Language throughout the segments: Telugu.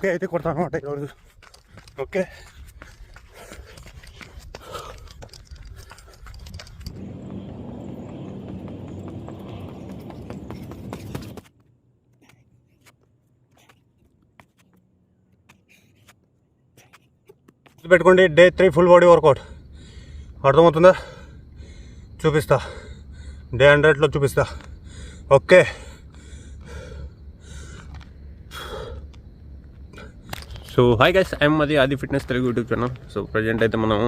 ఓకే అయితే కొడతాను అనమాట ఈరోజు ఓకే. పెట్టుకోండి day three full body workout. అర్థమవుతుందా? చూపిస్తా. డే హండ్రెడ్లో చూపిస్తా. Okay. So hi guys I'm అది Adi fitness Telugu YouTube channel so present అయితే మనం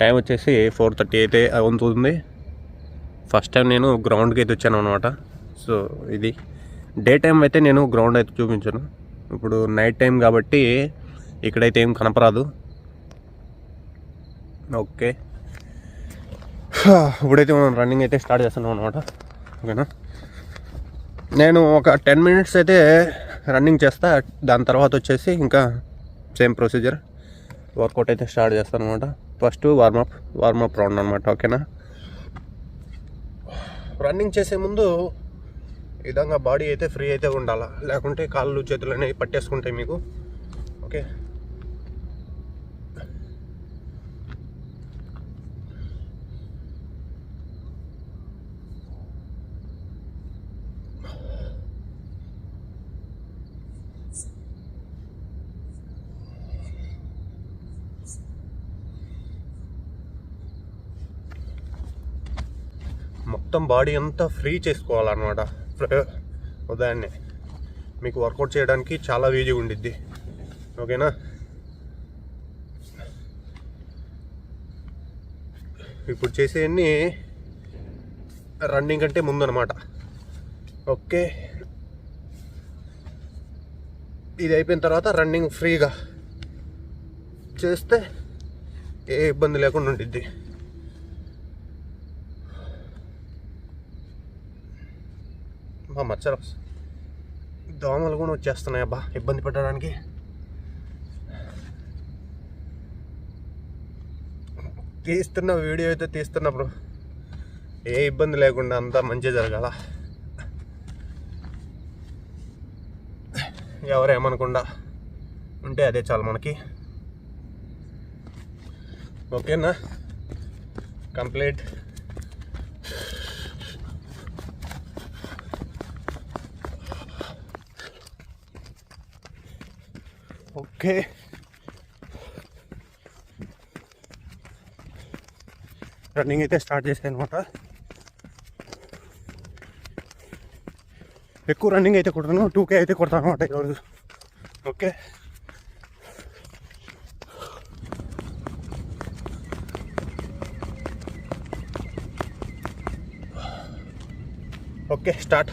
టైం వచ్చేసి ఫోర్ థర్టీ అయితే అవుతుంది ఫస్ట్ టైం నేను గ్రౌండ్కి అయితే వచ్చాను అనమాట సో ఇది డే టైం అయితే నేను గ్రౌండ్ అయితే చూపించాను. ఇప్పుడు నైట్ టైం కాబట్టి ఇక్కడైతే ఏం కనపరాదు. ఓకే ఇప్పుడైతే మనం రన్నింగ్ అయితే స్టార్ట్ చేస్తున్నాం అనమాట ఓకేనా నేను ఒక టెన్ మినిట్స్ అయితే రన్నింగ్ చేస్తా దాని తర్వాత వచ్చేసి ఇంకా సేమ్ ప్రొసీజర్. వర్కౌట్ అయితే స్టార్ట్ చేస్తాను అనమాట ఫస్ట్ వార్మప్ వార్మప్ రౌండ్ అనమాట ఓకేనా రన్నింగ్ చేసే ముందు విధంగా బాడీ అయితే ఫ్రీ అయితే ఉండాలా? లేకుంటే కాళ్ళు చేతులు అనేవి పట్టేసుకుంటాయి మీకు ఓకే మొత్తం బాడీ అంతా ఫ్రీ చేసుకోవాలన్నమాట. ఉదయాన్నే. మీకు వర్కౌట్ చేయడానికి చాలా ఈజీగా ఉండిద్ది. ఓకేనా? ఇప్పుడు చేసేవన్నీ రన్నింగ్ కంటే ముందనమాట ఓకే. ఇది అయిపోయిన తర్వాత రన్నింగ్ ఫ్రీగా చేస్తే ఏ ఇబ్బంది లేకుండా ఉండిద్ది. మా మచ్చలు దోమలు కూడా వచ్చేస్తున్నాయి అబ్బా. ఇబ్బంది పెట్టడానికి తీస్తున్న వీడియో అయితే తీస్తున్నప్పుడు ఏ ఇబ్బంది లేకుండా అంతా మంచిగా జరగాల. ఎవరేమనకుండా ఉంటే అదే చాలు మనకి. ఓకేనా? కంప్లీట్. ఓకే రన్నింగ్ అయితే స్టార్ట్ చేశాను అనమాట ఎక్కువ రన్నింగ్ అయితే కొడతాను టూ కే అయితే కొడతాను అనమాట ఈరోజు ఓకే ఓకే స్టార్ట్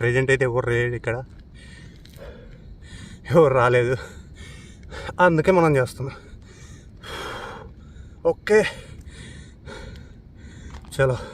ప్రజెంట్ అయితే ఎవరు లేడు ఇక్కడ. ఎవరు రాలేదు. అందుకే మనం చేస్తున్నాం. ఓకే. చలో.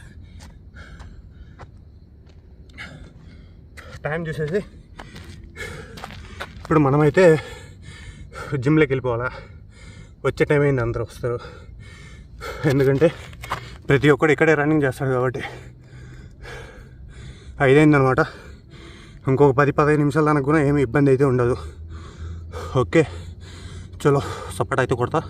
Time చూసేసి ఇప్పుడు మనమైతే జిమ్లోకి వెళ్ళిపోవాలా. వచ్చే టైం అయింది అందరూ వస్తారు. ఎందుకంటే ప్రతి ఒక్కడు ఇక్కడే రన్నింగ్ చేస్తాడు కాబట్టి. ఐదైందనమాట. ఇంకొక పది పదహైదు నిమిషాల దానికి కూడా ఏమి ఇబ్బంది అయితే ఉండదు. ఓకే. చలో సపోర్ట్ అయితే కొడతా.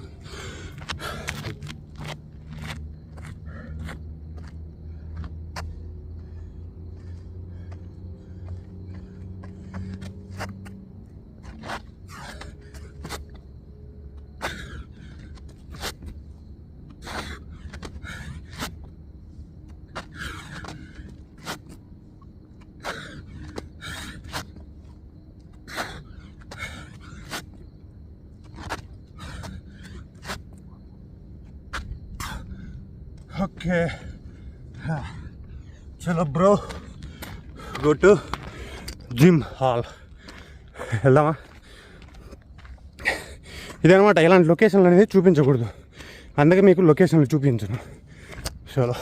ఓకే. చలో bro go to gym hall. వెళ్దామా? ఇదనమాట ఇలాంటి లొకేషన్లు అనేది చూపించకూడదు. అందుకే మీకు లొకేషన్లు చూపించను. చలో.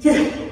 进来。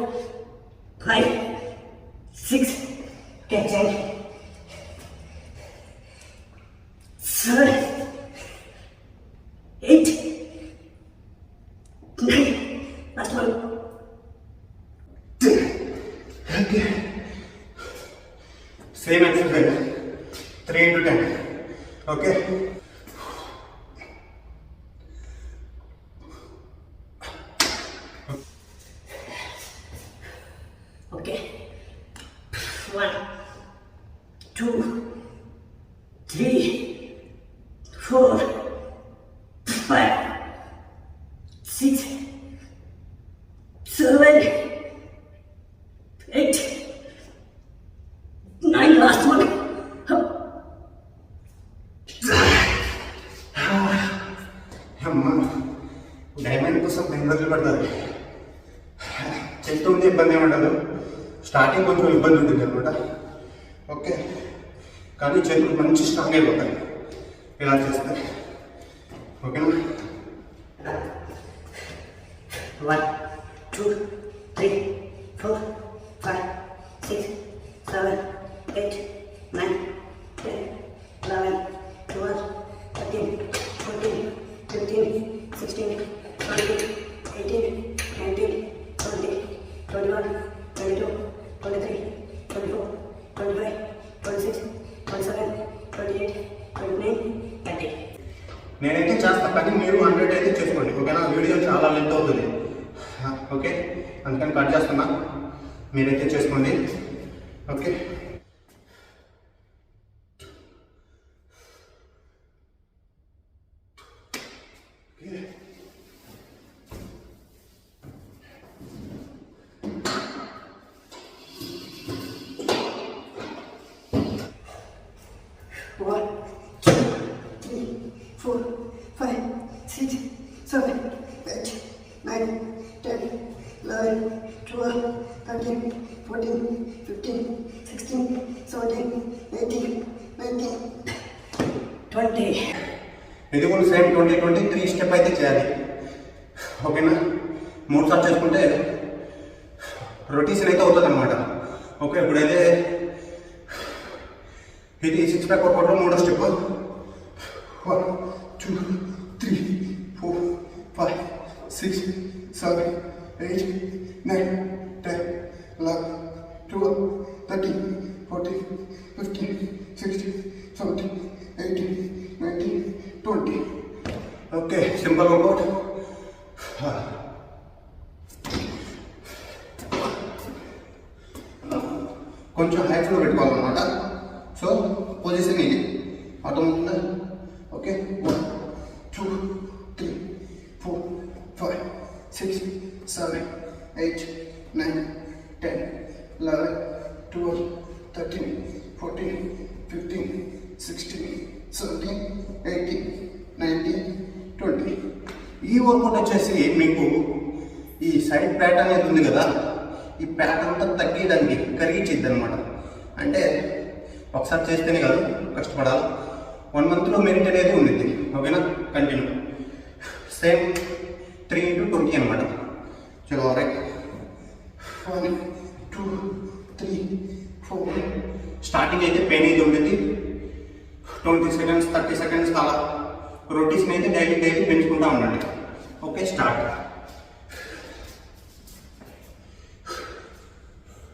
అమ్మ డైమండ్ కోసం బెంగళూరు రోజులు పడుతుంది చెప్తుంటే ఇబ్బంది ఏమి ఉండదు. స్టార్టింగ్ కొంచెం ఇబ్బంది ఉంటుంది అనమాట. ఓకే. కానీ చేతులు మంచి స్ట్రాంగ్ అయిపోతాయి. ఇలా చేస్తే. ఓకేనా? One two three four five six seven eight nine. Sixteen twenty eighteen nineteen twenty twenty one twenty three twenty twenty five six twenty seven eight twenty thirty నేనైతే చేస్తా కానీ మీరు హండ్రెడ్ అయితే చేసుకోండి. ఓకేనా? వీడియో చాలా లెంత్ అవుతుంది. ఓకే? అందుకని కట్ చేస్తున్నా. మీరైతే చేసుకోండి. ఓకే? చేయాలి ఓకేనా? మూడు సార్లు చేసుకుంటే రొటీషన్ అయితే అవుతుంది అనమాట ఓకే ఇప్పుడైతే ఇది సిక్స్ ప్యాక్ వర్కౌట్లో మూడో step. One two three four five six seven eight nine ten eleven twelve thirteen fourteen fifteen sixteen seventeen eighteen okay simple workout కొంచెం హైట్స్లో పెట్టుకోవాలన్నమాట సో పొజిషన్ ఇది అర్థమవుతుందా okay one two three four five six seven eight nine ten eleven twelve thirteen fourteen fifteen sixteen seventeen eighteen nineteen twenty ఈ వర్కౌట్ వచ్చేసి మీకు ఈ సైడ్ ప్యాటర్న్ అనేది ఉంది కదా ఈ ప్యాటర్న్ అంతా తగ్గించడానికి కరిగించిద్ది అనమాట అంటే ఒకసారి చేస్తేనే కాదు కష్టపడాలి. వన్ మంత్లో మెరిట్ అనేది ఉండిద్ది. ఓకేనా continue same three into twenty అనమాట చలో right one two three four starting అయితే పెయిన్ అయితే ఉండేది ట్వంటీ సెకండ్స్ థర్టీ సెకండ్స్ అలా రొటీషన్ అయితే డైలీ డైలీ పెంచుకుంటా ఉండండి. Okay start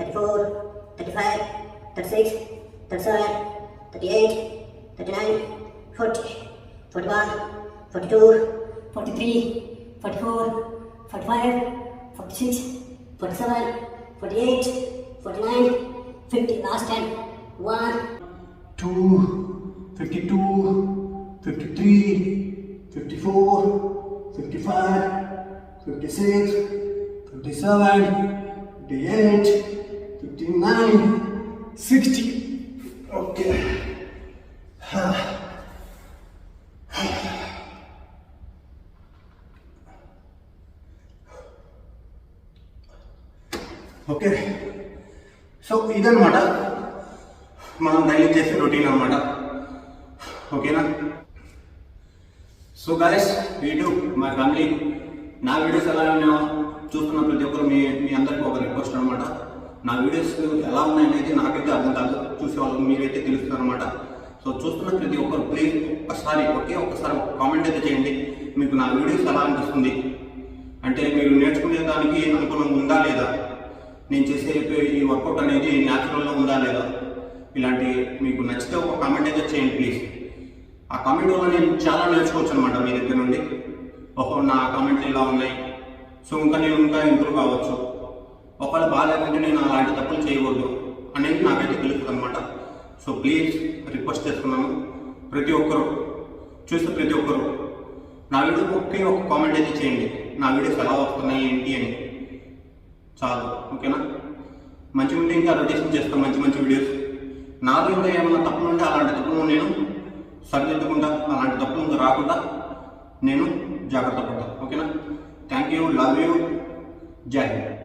34, 35, 36, 37, 38, 39, 40, 41, 42, 43, 44, 45, 46, 47, 48, 49, 50. Last 10. 1, 2, 52, 53, 54, 55, 56, 57, 58, 59, 60. Okay. Okay so ఇదన్నమాట. మనం డైలీ చేసే రొటీన్ అనమాట ఓకేనా సో గాయస్ యూట్యూబ్ మా ఫ్యామిలీ నా వీడియోస్ ఎలా చూస్తున్న ప్రతి ఒక్కరు మీ మీ అందరికీ ఒక రిక్వెస్ట్ అనమాట నా వీడియోస్ ఎలా ఉన్నాయనేది నాకైతే అర్థం కాదు. చూసే వాళ్ళకి మీరైతే తెలుస్తారనమాట సో చూస్తున్న ప్రతి ఒక్కరు ప్లీజ్ ఒక్కసారి ఒకే ఒక్కసారి కామెంట్ అయితే చేయండి. మీకు నా వీడియోస్ ఎలా అనిపిస్తుంది? అంటే మీరు నేర్చుకునే దానికి అనుకూలంగా ఉందా లేదా? నేను చేసే ఈ వర్కౌట్ అనేది న్యాచురల్గా ఉందా లేదా? ఇలాంటి మీకు నచ్చితే ఒక కామెంట్ అయితే చేయండి ప్లీజ్ ఆ కామెంట్ వల్ల నేను చాలా నేర్చుకోవచ్చు అనమాట మీ దగ్గర నుండి. ఓహో నా కామెంట్లు ఇలా ఉన్నాయి. సో ఇంకా నేను ఇంకా ఇంప్రూవ్ కావచ్చు ఒకవేళ బాగాలేకుంటే నేను అలాంటి తప్పులు చేయకూడదు అనేది నాకైతే తెలుస్తుంది అనమాట సో ప్లీజ్ రిక్వెస్ట్ చేస్తున్నాను ప్రతి ఒక్కరు చూస్తే ప్రతి ఒక్కరు నా వీడియో ఒకే ఒక కామెంట్ అయితే చేయండి. నా వీడియోస్ ఎలా వస్తున్నాయి ఏంటి అని. చాలు ఓకేనా? మంచి ఉంటే ఇంకా రొటేషన్ చేస్తాం మంచి మంచి వీడియోస్ నాలో ఇంకా ఏమైనా తప్పులు ఉంటే అలాంటి తప్పులు నేను సరిదిద్దుకుంటా అలాంటి తప్పులు ఇంకా రాకుండా నేను జాగ్రత్త పడతాను ఓకేనా? థ్యాంక్ యూ లవ్ యూ జై హింద్.